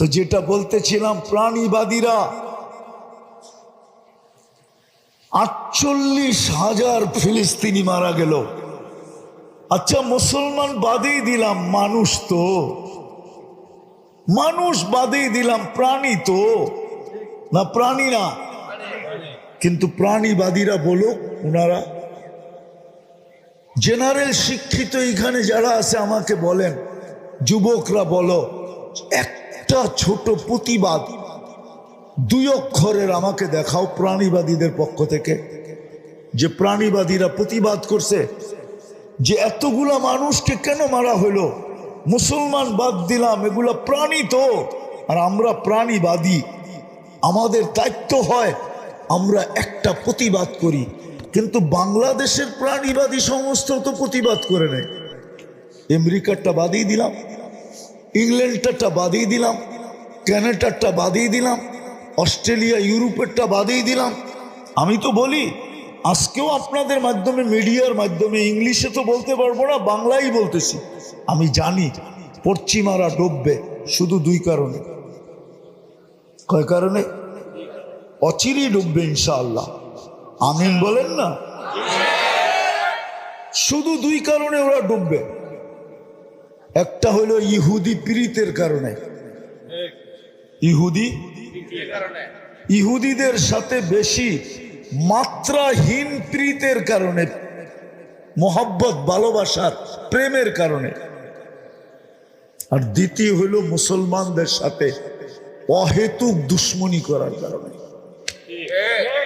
তো যেটা বলতেছিলাম, প্রাণীবাদীরা আটচল্লিশ হাজার ফিলিস্তিনি মারা গেল। আচ্ছা মুসলমান বাদেই দিলাম, মানুষ তো। মানুষ বাদেই দিলাম, প্রাণী তো। না, প্রাণী না। কিন্তু প্রাণীবাদীরা বলো ওনারা জেনারেল শিক্ষিত এখানে যারা আছে, আমাকে বলেন, যুবকরা বলো একটা ছোট প্রতিবাদ। দুই অক্ষরের আমাকে দেখাও প্রাণীবাদীদের পক্ষ থেকে। যে প্রাণীবাদীরা প্রতিবাদ করছে যে এতগুলা মানুষকে কেন মারা হলো? মুসলমান বাদ দিলাম, এগুলা প্রাণী তো। আর আমরা প্রাণীবাদী। আমাদের দায়িত্ব হয় আমরা একটা প্রতিবাদ করি। কিন্তু বাংলাদেশের প্রাণীবাদী সংস্থা তো প্রতিবাদ করে নেয়। আমেরিকারটা বাদিয়ে দিলাম। ইংল্যান্ডটা বাদিয়ে দিলাম ক্যানাডারটা বাদিয়ে দিলাম, অস্ট্রেলিয়া, ইউরোপেরটা বাদিয়ে দিলাম। আমি তো বলি, আজকেও আপনাদের মাধ্যমে, মিডিয়ার মাধ্যমে, ইংলিশে তো বলতে পারব না বাংলাই বলতেছি। আমি জানি, পশ্চিমারা ডুববে, শুধু দুই কারণে। কয় কারণে? অচিরই ডুববে ইনশাআল্লাহ। আমিন বলেন না? শুধু দুই কারণে ওরা ডুববে। একটা হলো ইহুদি পীড়িতের কারণে। ইহুদি? ইহুদিদের সাথে বেশি মাত্রাহীন প্রীতের কারণে, মোহাব্বত ভালোবাসার প্রেমের কারণে। আর দ্বিতীয় হলো মুসলমানদের সাথে অহেতুক দুশ্মনী করার কারণে।